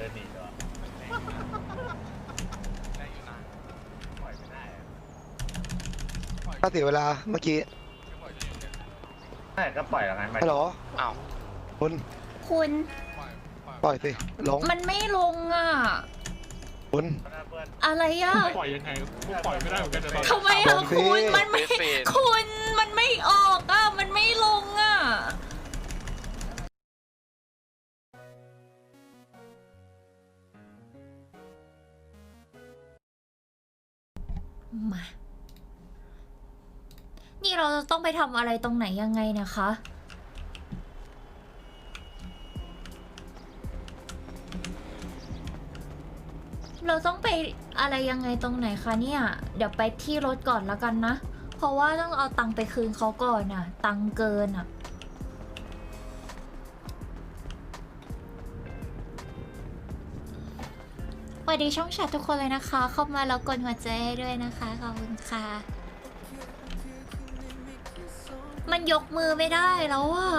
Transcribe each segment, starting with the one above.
ดินหนีด้วยได้อยู่นะปล่อยไม่ได้อะถ้าเสียเวลาเมื่อกี้ไม่ปล่อยจะอยู่เนี่ยใช่ก็ปล่อยแล้วไงไม่ฮัลโหลอ้าวคุณคุณ ปล่อยปล่อยปล่อยสิลงมันไม่ลงอะ คุณ เพื่อนอะไรอะปล่อยยังไงกูปล่อยไม่ได้เหมือนกันจะตอนทำไมอะลงสิ คุณมันไม่เฟส คุณมันไม่ออกอะ มันไม่ลงอะ มา นี่เราจะต้องไปทำอะไรตรงไหนยังไงนะคะ เราต้องไปอะไรยังไงตรงไหนคะเนี่ย เดี๋ยวไปที่รถก่อนแล้วกันนะ เพราะว่าต้องเอาตังค์ไปคืนเขาก่อนน่ะตังค์เกินอะ วัสดีช่องแชททุกคนเลยนะคะ เข้ามาแล้วกดหัวใจให้ด้วยนะคะ ขอบคุณค่ะ มันยกมือไม่ได้แล้วอะ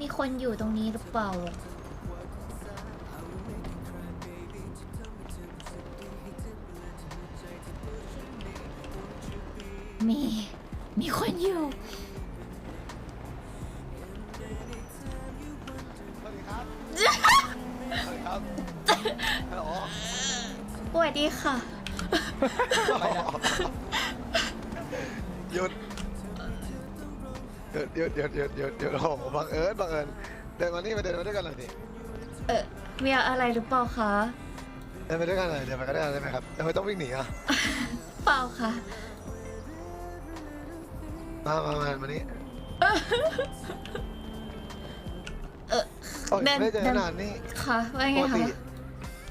มีคนอยู่ตรงนี้หรือเปล่า มี มีคนอยู่ สวัสดีค่ะ หยุดหยุดหยุดหยุดหยุดหยุดหยุดโอ้โหบังเอิญบังเอิญเดินมานี่มาเดินมาด้วยกันหน่อยสิเออมีอะไรหรือเปล่าคะเดินไปด้วยกันหน่อยเดินไปกันได้ไหมครับทำไมต้องวิ่งหนีอะเปล่าค่ะ มามามามานี่เออโอ้ยเดินไม่ได้เจอเดิน นานนี่ค่ะว่าปไงกติคะนี่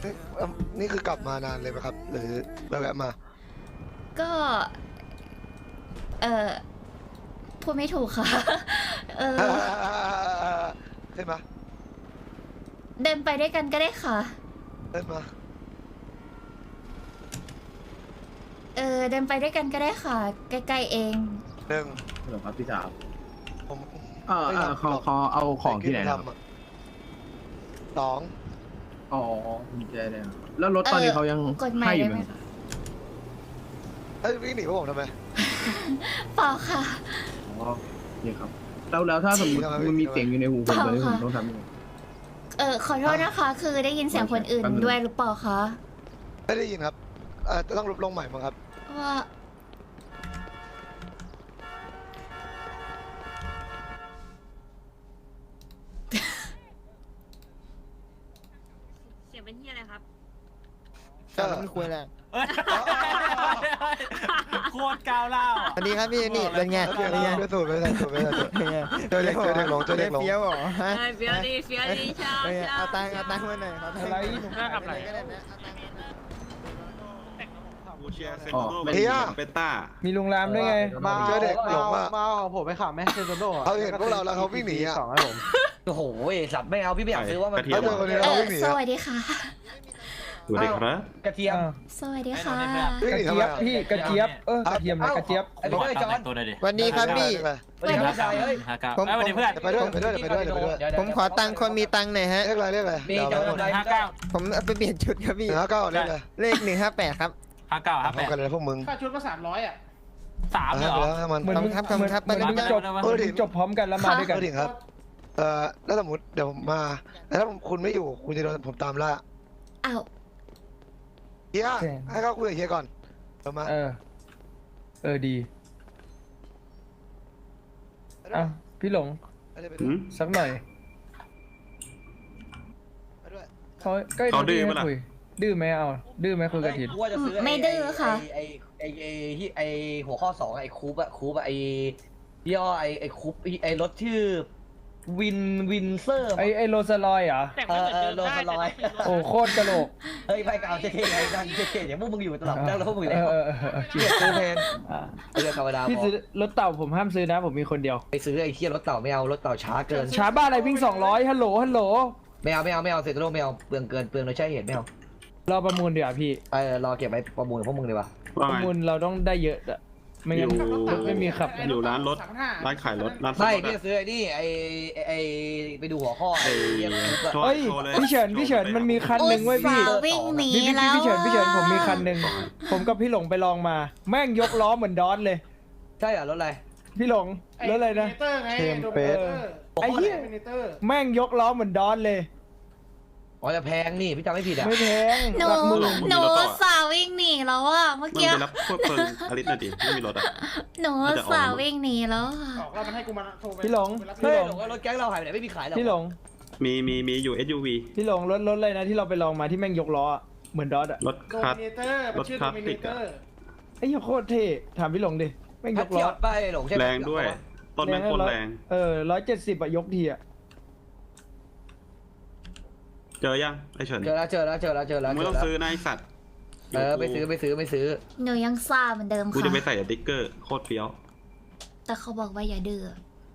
เอิ่มนี่คือกลับมานานเลยไหมครับ หรือแวะๆมา ก็ เออพูดไม่ถูกค่ะ เออใช่ไหมเดินไปด้วยกันก็ได้ค่ะ เดินมาเออ เดินไปด้วยกันก็ได้ค่ะ ใกล้ๆเอง หนึ่งฮัลโหลครับพี่สาวผม เออเออเขาเขาเอาของที่ไหนนะครับทำอะสอง อ๋อมีใจเลยครับแล้วรถตอนนี้เขายังกฎหมายให้อได้ยู่ไหไหมมคะเอ้ยวิ่งหนีพวกผมทำไม เปล่าค่ะ อ๋อนี่ครับแล้วแล้วถ้าสมมติทำไมมันมีทำไมเสียงอยู่ในหูผมเปล่าตอนนี้ผมค่ะต้องทำยังไง เออขอโทษนะคะ คือได้ยินเสียงคนอื่นแป๊บนึง ด้วยหรือเปล่าคะไม่ได้ยินครับเอ่อต้องลบลงใหม่มั้งครับว่า ก็มันคุยแหละโคตรก้าวเล่าสวัสดีครับพี่นี่เป็นไงเปลี่ยนเป็นไงไปสูตรไปใส่สูตรไปใส่สูตรเป็นไงเจอเด็กเจอเด็กหลงเจอเด็กหลง เฟี้ยวเหรอฮะเออเฟี้ยวดีเฟี้ยวดีชอบเป็นไงชอเอาบตังค์เอาตังค์มาหน่อยขอตังค์อะไรผมขายไปเลยก็ได้นะเอาตังค์มาหน่อยกูเชียร์เซนอ๋อโดเป็นเฮีย เป็นต้า มีลุงรามด้วยไง มาเจอเด็กหลงอะมาเอาของผมไปขับแม่เซนโตโน่อะเขาเห็นพวกเราแล้วเขาวิ่งหนีอะ สองให้ผม โอ้โหสัตว์ไม่เอาพี่ไม่อยากซื้อว่ามัน กระเทีแล้ยวมเจอคนนี้เอเขาอวิ่งหนีสอะ วัสดีค่ะ สวัสดีครับกระเทียม สวัสดีค่ะวิ่งกหระนีทำไมเจี๊ยบอะพี่กระเจี๊ยบเออกระเทียมนะกระเจี๊ยบไอ้พี่ด้วยจอนตัวหน่อยดิวันนี้ครับพี่ สวัสดีครับชายเฮ้ยห้าเก้าผม เอ้ยวันนี้เพื่อนไปด้วยไปด้วยไปด้วยไปด้วยผมขอตังค์คนมีตังค์หน่อยฮะ เรียกอะไรเรียกอะไรมีเดี๋ยวจอนเอาอะไรห้าเก้าผมเอาไปเปลี่ยนชุดครับพี่หนึ่งห้าเก้าเรียกอะไรเลขหนึ่งห้าแปดครับ ห้าเก้าห้าพแปร้อมดกันเลยพวกมึงค่าชุดก็สามร้อยอะสามเลยให้เหรไปอแล้วให้มัน เหมือนมึงครับเหมือนครับเหมือนมึงจบครับเหมือนมึงจบพร้อมกันแล้วมาด้วยกัน ก็ถึงครับ เอ่อแล้วสมมติเดี๋ยวผมมาแต่ถ้าคุณไม่อยู่ คุณจะโดนผมตามล่า อ้าว เฮียแจ้งให้เขาคุยกับเฮียก่อนเดี๋ยวมาเออ เออดีอะพี่หลง ไปด้วยไปหืด้วยมสักหน่อยไปด้วยเขาก็เขาดื้อปะล่ะ คุยดื้อไหมเอา ดื้อไหมคุยกับทินกูว่าจะซื้อไม่ดื้อค่ะ ไอ้ไอ้ไอ้ที่ไอ้หัวข้อสองไอ้คูปอะคูปอะไอ้ยี่ห้อไอ้ไอ้คูปไอ้รถชื่อ วินวินเซอร์ไอไอโรสลอยเหรอ แต่เอไม่อเหมือนเอเดิอมโลได้สลอยโอ้โคตรกระโหลก เฮ้ยไปเก่าเท่ๆไอ้ดังเท่ๆเดี๋ยวพวกมึงอยู่ตลอดนั่งแล้วพวกมึงอยู่เอแล้วอเออเออเออเฮียซื้อเพนอะเรื่องธรรมดาพี่พอซื้อรถเต่าผมห้ามซื้อนะ ผมมีคนเดียว ไปซื้อไอ้เที่ยรถเต่าไม่เอารถเต่าช้าเกิน ช้าบ้าอะไรวิ่ง200ฮัลโหลฮัลโหลไม่เอาไม่เอาไม่เอาเซนโตโรไม่เอาเปลืองเกินเปลืองโดยใช่เหตุไม่เอารอประมูลเดี๋ยวาพี่เออรอเก็บไว้ประมูลกับพวกมึงดีกว่าประมูลเราต้องได้เยอะอะ ไม่งั้นอยู่ รถไม่มีขับอยู่ร้านรถสามพันห้าร้านขายรถ ร้านซ่อไม่มรถพี่อะจะซื้อไอ้นี่ไอ้ไอ้ไอ้ไปดูหัวข้อไอ้ไอ้เหี้ยโชว์เฮ้ย โชว์เลยพี่เฉินพี่เฉินมันมีคันหนึ่งไว้ยอุตพี่ส่าห์วิ่งหนีพี่พี่แล้วพี่เฉินพี่เฉินอะผมมีคันหนึ่งผมกับพี่หลงไปลองมา แม่งยกล้อเหมือนดอนเลย ใช่เหรอรถอะไรพี่หลงรถอะไรนะเตอร์ไงเทมเปส ไอ้เหี้ยเตอร์แม่งยกล้อเหมือนดอนเลย อ๋อจะแพงนี่พี่จำไม่ผิดอะไม่แพงหนูหลักหมื่นหนูอุตสาห์วิ่งหนีแล้วอะเมื่อมึงกี้ไปรับพวกเฟิร์นอลิสหน่อยดิไม่มีรถอะ หนูอุตสาห์วิ่งหนีแล้วอะออกแล้วมันให้กูมาโทรไปพี่หลงเฮ้พี่ยหลงหลงว่ารถแก๊งเราหายไปไหนไม่มีขายหรอพี่หลงมีมีมีอยู่ SUV พี่หลงรถรถอะไรนะที่เราไปลองมาที่แม่งยกล้ออะเหมือนดอทอะรถโดคาร์ดมิเนเตอร์มันชื่อรถคโดลาสมิสิเนกเตออะร์ ไอ้เหี้ยโคตรเท่ถามพี่หลงดิแม่งยพัดกล้เที่อยวไปหลงใช่ไหมแรงด้วย ต้นแม่งโคตรแรง เออร้อยเจ็ดสิบอะยกทีอะ เจอยังไอ้เฉินเจอแล้วเจอแล้วเจอแล้วเจอแล้วมึงเจไม่อต้องแล้วซื้อนะไอ้สัตว์เออไม่ซื้อไม่ซื้อไม่ซื้อ หนูยังซ่าเหมือนเดิมกูค่ะจะไปใส่สติ๊กเกอร์โคตรเฟี้ยวแต่เขาบอกว่าอย่าดื้อ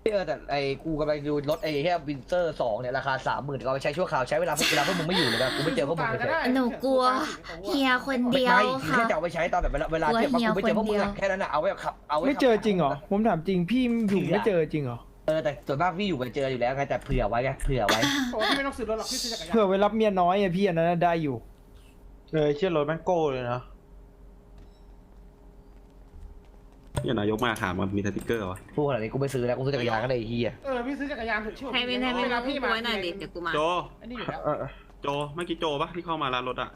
เออแต่ไอ้กูกำลังดูรถไอ้แค่วินเซอร์สองเนี่ยราคาสามหมื่นก็เอาไปใช้ชั่วคราวใช้เวลาพวกเวลาพวกมึงไม่อยู่เลยนะกูไม่เจอพวกมึงเลยหนูกลัวเฮียคนเดียวไม่คือค่ะ แค่จะเอาไปใช้ตอนแบบเวลาเวลาเทียบมากูไม่เจอพวกมึงอะแค่นั้นอะเอาไว้ขับเอาไว้ไม่เจอจริงเหรอ ผมถามจริงพี่อยู่ไม่เจอจริงเหรอ เออแต่ส่วนมากพี่อยู่ไปเจออยู่แล้วไงแต่เผื่อไว้ไงเผื่อไว้บอกว่าพี่ไม่ต้องซื้อรถหรอกพี่ซื้อจักรยานเผื่อไว้รับเมียน้อยอะพี่อันนั้นนะได้อยู่ เออเชี่ยรถแม่งโก้เลยนะเนี่ยนายกมาถามมันมีสติ๊กเกอร์วะพูดขนาดนี้กูไม่ซื้อแล้วกูซื้อจักรยานก็ได้ไอ้เฮียเออพี่ซื้อจักรยานเถอะชื่อให้ไม่ให้ไม่เวลาพี่พี่มามาไว้หน่อยดิเดี๋ยวกูมาโจ อันนี้อยู่แล้ว เออโจเมื่อกี้โจปะที่เข้ามาร้านรถอะ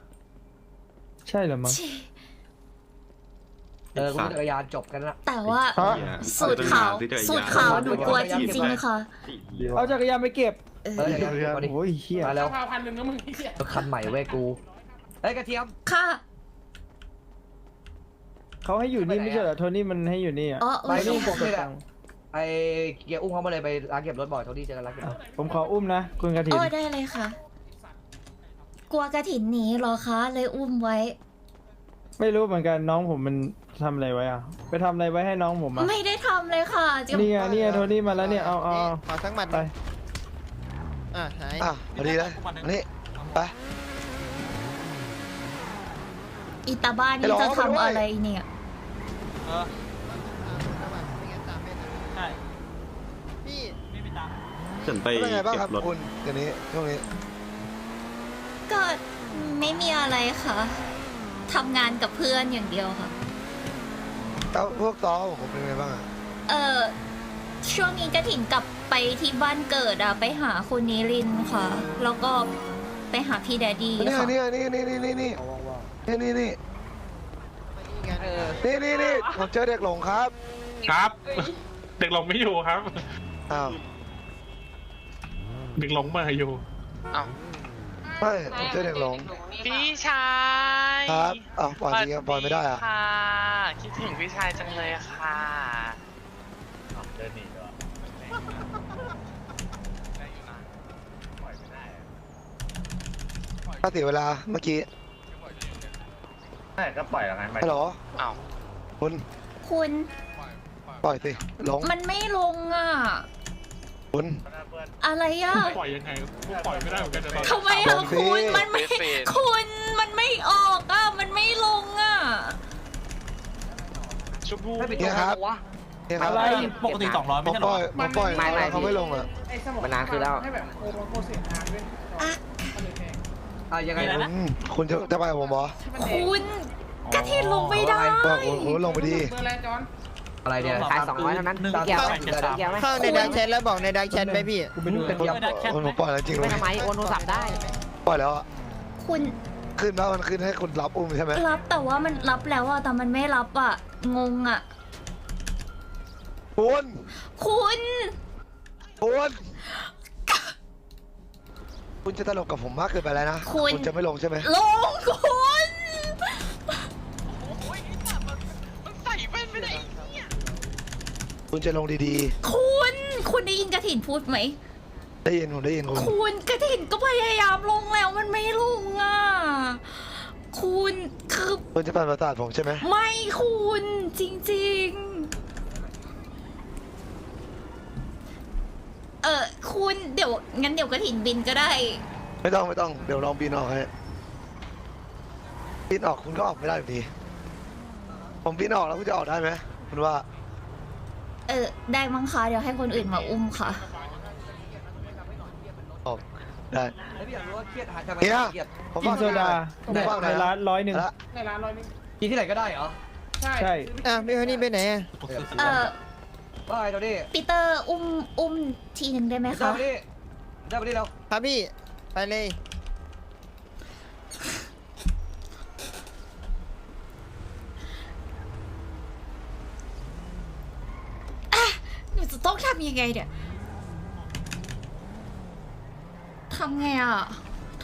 ใช่เหรอมั้ง เออกูซื้อจักรยานจบกันละ แต่ว่าฮะ สูตรขาวสูตรขาวหนูกลัวจริงๆค่ะ เอาจักรยานไปเก็บเอเอออจักรยานมาดิโอ้ยเฮียมาแล้วพาพันหนึ่งนะมึงเหี้ยรถคันใหม่เว้ยกูเฮ้ยกระเทียม ค่ะเขาให้อยู่นี่ไม่ใช่เหรอโทนี่มันให้อยู่นี่อะอ๋อไปโอเคลูกบอกเลยค่ะอะไอ้เกียร์อุ้มเขามาเลยไปร้านเก็บรถบ่อยเท่าที่เจอกันร้านเก็บรถผมขออุ้มนะคุณกระถินโอ้ได้เลยค่ะ กลัวกระถินหนีเหรอคะ เลยอุ้มไว้ ไม่รู้เหมือนกันน้องผมมัน ทำอะไรไว้อะไปทำอะไรไว้ให้น้องผมอะไม่ได้ทำเลยค่ะจะนี่ไงนี่ไงโทนี่มาแล้วเนี่ย เอาเอาเอาขอสักหมัดไป อะหายอะพอดีเลยอันนี้ไปอิตาบ้านนี่จะทำอะไรเนี่ยใช่พี่ไม่มีตังค์เฉินไปเป็นไงบ้างเก็ครับบรถคุณเดี๋ยวนี้ช่วงนี้ก็ไม่มีอะไรค่ะทำงานกับเพื่อนอย่างเดียวค่ะ แล้วพวกต้อของผมเป็นไงบ้างอะเออช่วงนี้กระถินกลับไปที่บ้านเกิดอะไปหาคุณนิรินทร์ค่ะ แล้วก็ไปหาพี่แดดดี้นี่ค่ะนี่นี่นี่นี่นี่นี่เอาว่างนี่นี่นี่นี่นี่นี่ผมเจอเด็กหลงครับครับ เด็กหลงไม่อยู่ครับ อ้าวเด็กหลงมาอยู่ ไม่ผมเจอเด็กหลงพี่ชายครับอ้าวปล่อยทีครับปล่อยไม่ได้อะค่ะคิดถึงพี่ชายจังเลยอะค่ะเดินหนีด้วยปล่อยไม่ได้อะถ้าเสียเวลาเมื่อกี้ใช่ก็ปล่อยแล้วไงไปฮัลโหลอ้าวคุณ คุณ ปล่อยสิหลงมันไม่ลงอะ คุณอะไรอะปล่อยยังไงกูปล่อยไม่ได้เหมือนกันแต่ตอนทำไมลอะงสิคุณมันไม่เฟซคุณมันไม่ออกอะมันไม่ลงอะชมพูไม่เป็นเนี่ยครับวะเนี่ยครับอะไรปกติสองร้อยผไม่มใช่เหปรล่ออยผมปล่อยไม่ไม่เขาไม่ลงอะไอ้สมองมันนานคือแล้วให้แบบโปรโปรเสียงนานด้วยอะก็เลยแพงอะยังไงไม่นะนะอืมคุณจะจะไปกับผมเหรอคุณกระถินลงไม่ได้บอกคุณคุณลงไปดีเบอร์อะไรจอน อะไรเนี่ยขาย200เท่านั้นตามเกี่ยวไหมเดี๋ยวเกี่ยวไหมเข้าในดักแชทแล้วบอกในดักแชทไปพี่กูไปดูเป็นคุณเกี่ยวคุณผมปล่อยแล้วจริงเลยโอนโทรศัพท์ได้ปล่อยแล้วอะคุณขึ้นแล้วมันขึ้นให้คุณรับอุ้มใช่ไหมรับแต่ว่ามันรับแล้วอะแต่มันไม่รับอะงงอะคุณคุณคุณคุณจะตลกกับผมมากเกินไปแล้วนะ คุณจะไม่ลงใช่ไหมลงคุณ คุณจะลงดีคุณ คุณได้ยินกระถินพูดไหม ๆ ได้ยินผมได้ยินคุณ คุณกระถินก็พยายามลงแล้วมันไม่ลงอะ คุณคือคุณจะปั่นประสาทผมใช่ไหมไม่คุณจริงๆ เออคุณเดี๋ยวงั้นเดี๋ยวกระถินบินก็ได้ ไม่ต้องไม่ต้องเดี๋ยวลองบินออกให้บินออกคุณก็ออกไม่ได้อยู่ดี ผมบินออกแล้วคุณจะออกได้ไหมคุณว่า เออ ได้มั้งคะเดี๋ยวให้คนอื่นมาอุ้มค่ะออกได้ แล้วพี่อยากรู้ว่าเครียดหาทำไมเฮียเครียดผมกินฟังโซดาผมในฟังในร้านร้อยหนึ่งละในร้านร้อยหนึงกินที่ไหนก็ได้เหรอใช่ใช่อะพี่คนนี้ไปไหนอะเออว่าไงโทนี่ปีเตอร์อุ้มอุ้มทีหนึ่งได้ไหมได้คะมาดิได้มาดิเราครับพี่ ไปเลย หนูจะต้องทำยังไงเนี่ยทำไงอะ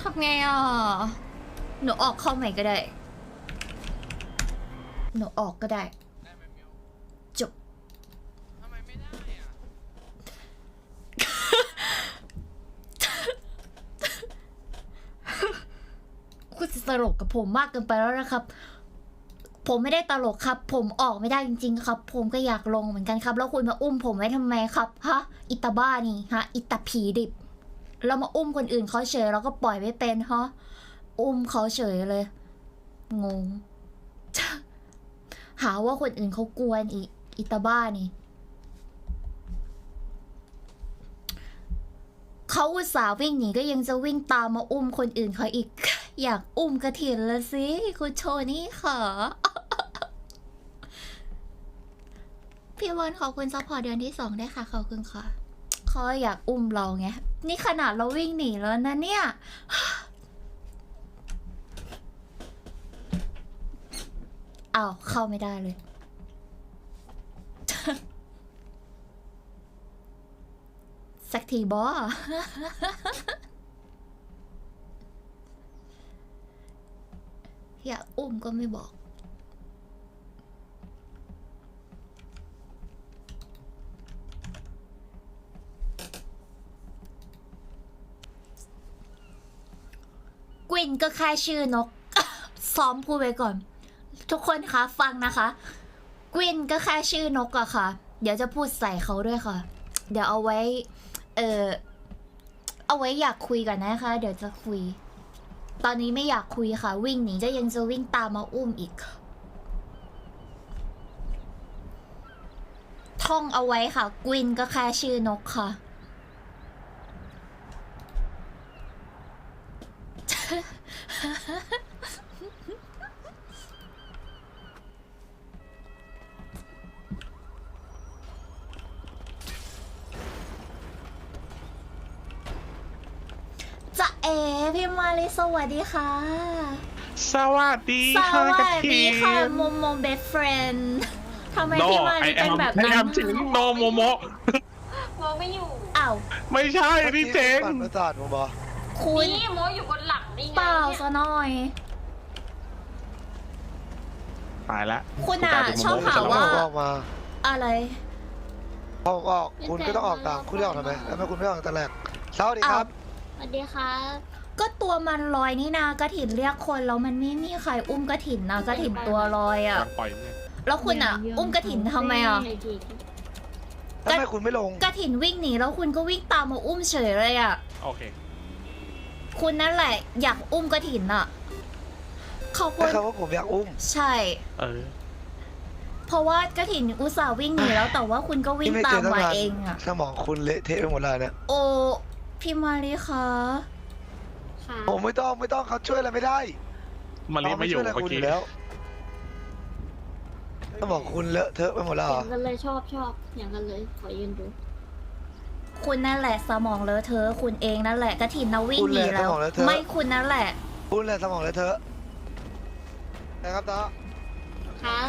ทำไงอะ หนูออกเข้าใหม่ก็ได้ หนูออกก็ได้ จบทำไมไม่ได้อะคุณจะตลกกับผมมากเกินไปแล้วนะครับ ผมไม่ได้ตลกครับ ผมออกไม่ได้จริง ๆ ครับ ผมก็อยากลงเหมือนกันครับ แล้วคุณมาอุ้มผมไว้ทำไมครับฮะอิตาบ้านี่ฮะอิตาผีดิบ เรามาอุ้มคนอื่นเขาเฉยแล้วก็ปล่อยไม่เป็นฮะอุ้มเขาเฉยเลย งง หาว่าคนอื่นเขากวนอีอิตาบ้านี่เขาอุตส่าห์วิ่งหนีก็ยังจะวิ่งตามมาอุ้มคนอื่นเขาอีก อยากอุ้มกระถิ่นละสิ คุณโชนี่ค่ะ พี่วอนขอบคุณซัพพอร์ตเดือนที่สองได้วยค่ะ ขอบคุณค่ะเขาอยากอุ้มเราไง นี่ขนาดเราวิ่งหนีแล้วนะเนี่ย อ้าว เข้าไม่ได้เลย สักทีบอ อยากอุ้มก็ไม่บอก นก็แค่ชื่อนก ซ้อมพูดไว้ก่อน ทุกคนคะฟังนะคะกวินก็แค่ชื่อนกอะค่ะ เดี๋ยวจะพูดใส่เขาด้วยค่ะ เดี๋ยวเอาไว้ เออเอาไว้อยากคุยก่อนนะคะ เดี๋ยวจะคุย ตอนนี้ไม่อยากคุยค่ะ วิ่งหนีจะยังจะวิ่งตามมาอุ้มอีก ท่องเอาไว้ค่ะกวินก็แค่ชื่อนกค่ะ จะเอพี่มาลิสวัสดีค่ะ สวัสดีสค่ะวักระสทิดีงค่ะโมโมเบสเฟรนด์ทำไมโนพี่มาไอลิแอเป็นมแบบไอนั้แอนมจริงโนโมโมมองไม่อยู่อ้าว ไม่ใช่พี่เจงปั่นประสาทผมบอกคุณ นี่โมอยู่บนหลัง นี่ไงเปล่าซะหน่อย ตายละคุณอะกลยเป็นโมชอบโมหาไปว่าแล้ออกมาอะไร พอผมออกคุณก็ต้องออกตามคุณได้ออกทำไมแล้วทำไมคุณไม่ออกตั้งแต่แรกสวัสดีครับสวัสดีครับก็ตัวมันลอยนี่นากระถินเรียกคนแล้วมันไม่มีใครอุ้มกระถินนะกระถินตัวลอยอะ ปล่อยเนี่ยแล้วคุณอะ อุ้มกระถินทำไมอะทำไมคุณไม่ลงกระถินวิ่งหนีแล้วคุณก็วิ่งตามมาอุ้มเฉยเลยอะ โอเค คุณนั่นแหละ อยากอุ้มกระถินอะเขาพูแต่ดคำว่าผมอยากอุ้ม ใช่ เออ เพราะว่ากระถินอุตส่าห์วิ่งหนีแล้วแต่ว่าคุณก็วิ่งที่ไม่ตาเจมอตั้งมานานเองอะ สมองคุณเละเทะไปหมดแล้วเนี่ยโอ้พี่มารีคะค่ะผมไม่ต้องไม่ต้องเขาช่วยอะไรไม่ได้มารีไม่อยู่ช่วยอะไรเมื่อคุณอกี้ยู่แล้วสมองคุณเลอะเทอะไปหมดแล้วอเหรย่าองกันเลยชอบชอบอย่างกันเลย ขอยืนดู คุณนั่นแหละสมองเลอะเทอะคุณเองนั่นแหละกระถินนะวิ่งหนีแล้วไม่คุณนั่นแหละคุณแหละสมองเลอะเทอะนะครับตาครับ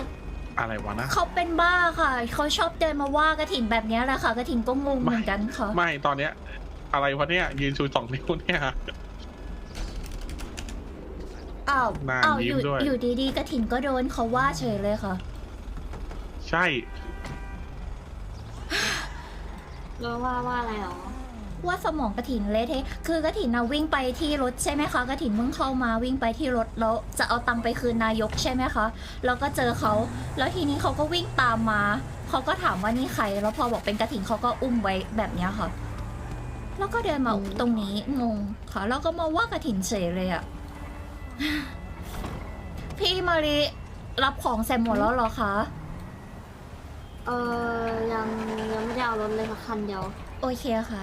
อะไรวะนะ เขาเป็นบ้าค่ะ เขาชอบเดินมาว่ากระถินแบบเนี้ยแหละค่ะกระถินก็งงเหมือนกันค่ะ ไม่ตอนเนี้ย อะไรวะเนี่ย ยืนชูสองนิ้วเนี่ย อ้าวหน้าอ้าวยิ้อมยู่ด้วย อยู่ดีๆกระถินก็โดนเขาว่าเฉยเลยค่ะ ใช่ แล้วว่าว่าอะไรหรอ ว่าสมองกระถินเละเทะคือกระถินนะวิ่งไปที่รถใช่ไหมคะกระถินเพิ่งเข้ามาวิ่งไปที่รถแล้วจะเอาตังค์ไปคืนนายกใช่ไหมคะแล้วก็เจอเขาแล้วทีนี้เขาก็วิ่งตามมาเขาก็ถามว่านี่ใคร แล้วพอบอกเป็นกระถินเขาก็อุ้มไว้แบบเนี้ยค่ะ แล้วก็เดินมาตรงนี้งงค่ะ แล้วก็มาว่ากระถินเฉยเลยอะพี่มารีรับของเสร็จหมดแล้วเหรอคะ เออยังยังไม่ได้เอารถเลยค่ะคันเดียวโอเคค่ะ